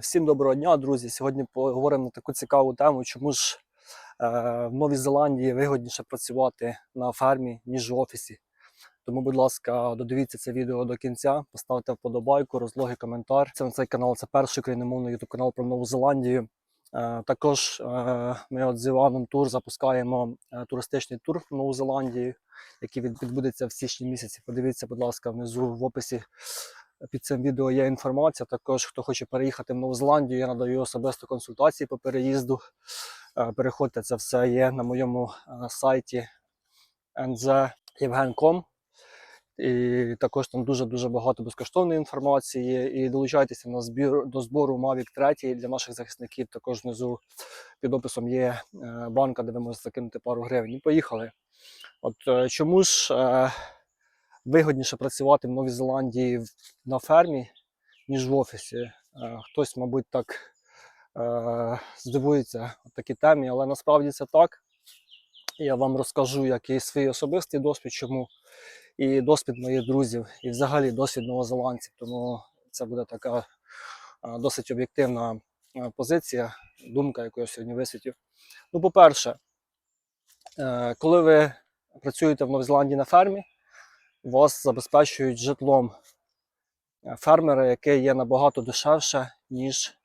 Всім доброго дня, друзі. Сьогодні поговоримо на таку цікаву тему, чому ж е, в Новій Зеландії вигідніше працювати на фермі, ніж в офісі. Тому, будь ласка, додивіться це відео до кінця, поставте вподобайку, розлогий коментар. Це на цей канал, це перший україномовний YouTube канал про Нову Зеландію. Е, також е, ми от з Іваном Тур запускаємо туристичний тур в Нову Зеландію, який відбудеться в січні місяці. Подивіться, будь ласка, внизу в описі під цим відео є інформація. Також хто хоче переїхати в Нову Зеландію, я надаю особисто консультації по переїзду. Е, Переходьте, це все є на моєму е, сайті nzevgen.com. І також там дуже-дуже багато безкоштовної інформації. І долучайтеся на збір до збору Mavic 3 для наших захисників. Також внизу під описом є е, банка, де ви можете закинути пару гривень. І поїхали. От чому ж е, вигідніше працювати в Новій Зеландії на фермі, ніж в офісі? Е, Хтось, мабуть, так е, здивується в такій темі, але насправді це так. Я вам розкажу, який свій особистий досвід, чому і досвід моїх друзів, і взагалі досвід новозеландців. Тому це буде така е, досить об'єктивна позиція, думка, яку я сьогодні висвітив. Ну, по-перше, коли ви працюєте в Новій Зеландії на фермі, вас забезпечують житлом е, фермери, яке є набагато дешевше, ніж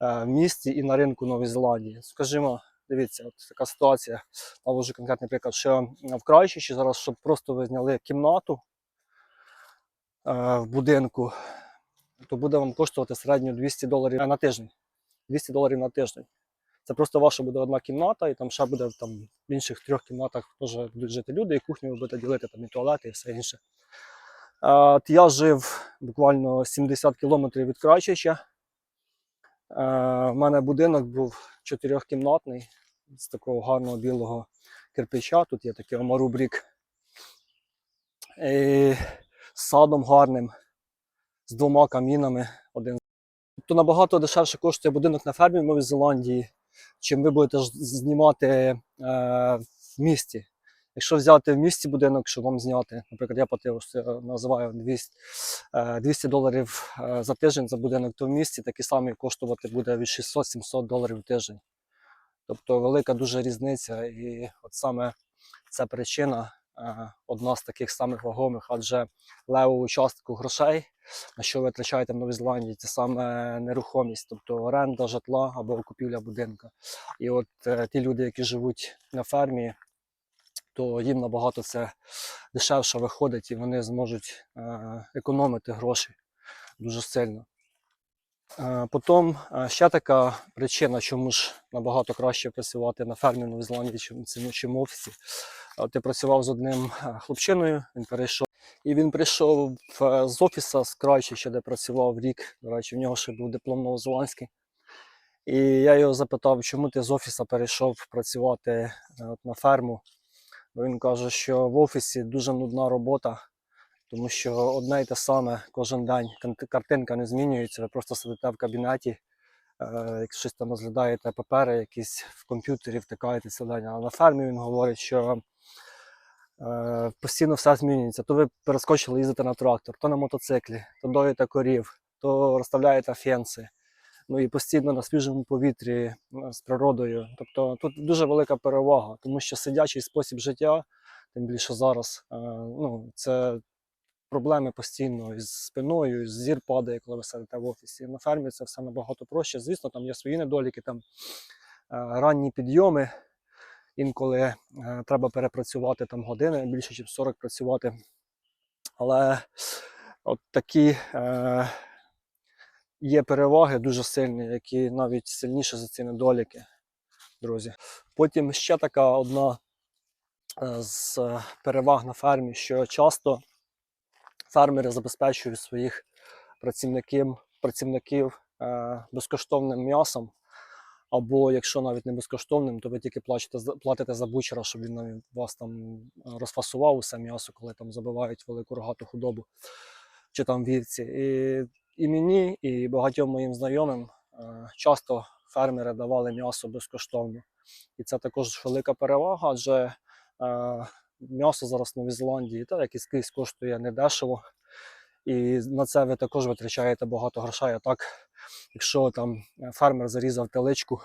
е, в місті і на ринку Нової Зеландії. Скажімо, дивіться, от така ситуація, навожу конкретний приклад, що в Крайчичі зараз, щоб просто ви зняли кімнату е, в будинку, то буде вам коштувати середньо 200 доларів на тиждень. 200 доларів на тиждень. Це просто ваша буде одна кімната, і там ще буде там, в інших трьох кімнатах теж будуть жити люди, і кухню ви будете ділити, там і туалети, і все інше. От я жив буквально 70 кілометрів від Крайчича. Е, У мене будинок був чотирьохкімнатний з такого гарного білого кирпича. Тут є такий омарубрік. З садом гарним, з двома камінами. Один. Тобто набагато дешевше коштує будинок на фермі в Новій Зеландії, чим ви будете знімати е, в місті. Якщо взяти в місті будинок, щоб вам зняти, наприклад, я платив називаю 200, е, 200 доларів е, за тиждень за будинок, то в місті такий самий коштувати буде від 600-700 доларів в тиждень. Тобто велика дуже різниця, і от саме ця причина е, одна з таких самих вагомих, адже левову частку грошей, на що ви витрачаєте в Новій Зеландії, це саме нерухомість, тобто оренда житла або купівля будинка. І от е, ті люди, які живуть на фермі, то їм набагато це дешевше виходить, і вони зможуть е, економити гроші дуже сильно. Е, Потім е, ще така причина, чому ж набагато краще працювати на фермі в Зеландії, чим, в офісі. Я працював з одним е, хлопчиною, він перейшов. І він прийшов з офіса з Крайчича, де працював рік. До речі, в нього ще був диплом новозеландський. І я його запитав, чому ти з офіса перейшов працювати на ферму. Бо він каже, що в офісі дуже нудна робота, тому що одне й те саме кожен день. Картинка не змінюється, ви просто сидите в кабінеті, е, щось там розглядаєте папери, якісь в комп'ютері втикаєте цілий. А на фермі він говорить, що е, постійно все змінюється. То ви перескочили їздити на трактор, то на мотоциклі, то доїте корів, то розставляєте фенси. Ну і постійно на свіжому повітрі е, з природою. Тобто тут дуже велика перевага, тому що сидячий спосіб життя, тим більше зараз, е, ну, це проблеми постійно із спиною, зір падає, коли ви сидите в офісі. На фермі це все набагато проще. Звісно, там є свої недоліки, там е, ранні підйоми. Інколи е, треба перепрацювати там години, більше ніж 40 працювати. Але от такі е, є переваги дуже сильні, які навіть сильніше за ці недоліки, друзі. Потім ще така одна е, з переваг на фермі, що часто фермери забезпечують своїх працівників, працівників е, безкоштовним м'ясом. Або якщо навіть не безкоштовним, то ви тільки платите, за- платите за бучера, щоб він вас там розфасував усе м'ясо, коли там забивають велику рогату худобу чи там вівці. І, і мені, і багатьом моїм знайомим е, часто фермери давали м'ясо безкоштовно. І це також велика перевага, адже е, м'ясо зараз в Новій Зеландії, та як і скрізь коштує недешево. І на це ви також витрачаєте багато грошей. А так Якщо там е, фермер зарізав теличку,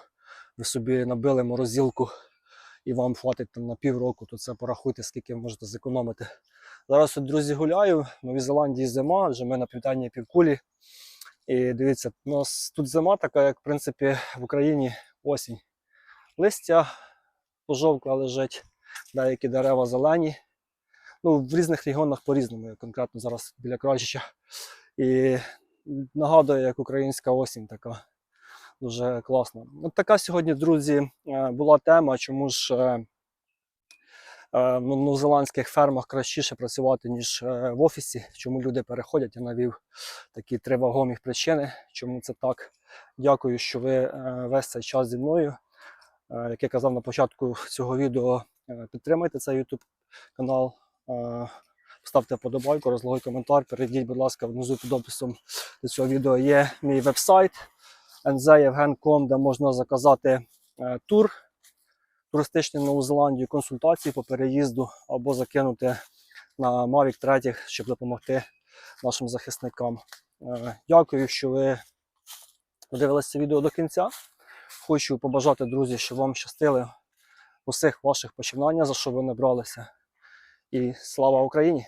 ви собі набили морозилку і вам хватить там на півроку, то це порахуйте, скільки ви можете зекономити. Зараз, от, друзі, гуляю. В Новій Зеландії зима, вже ми на південній півкулі. І дивіться, у нас тут зима така, як в принципі в Україні осінь. Листя пожовкле лежить, деякі дерева зелені. Ну, в різних регіонах по-різному, конкретно зараз біля Крольчича. І нагадує, як українська осінь така. Дуже класно. От така сьогодні, друзі, е, була тема, чому ж е, е, в новозеландських фермах кращіше працювати, ніж е, в офісі. Чому люди переходять? Я навів такі три вагомі причини, чому це так. Дякую, що ви е, весь цей час зі мною. Е, Як я казав на початку цього відео, е, підтримайте цей YouTube канал, е, ставте вподобайку, розлогий коментар. Перейдіть, будь ласка, внизу під описом до цього відео є мій веб-сайт nzevgen.com, де можна заказати е, тур туристичний Нову Зеландію, консультації по переїзду або закинути на Mavic 3, щоб допомогти нашим захисникам. Е, Дякую, що ви подивилися відео до кінця. Хочу побажати, друзі, щоб вам щастили у всіх ваших починаннях, за що ви не бралися. І слава Україні!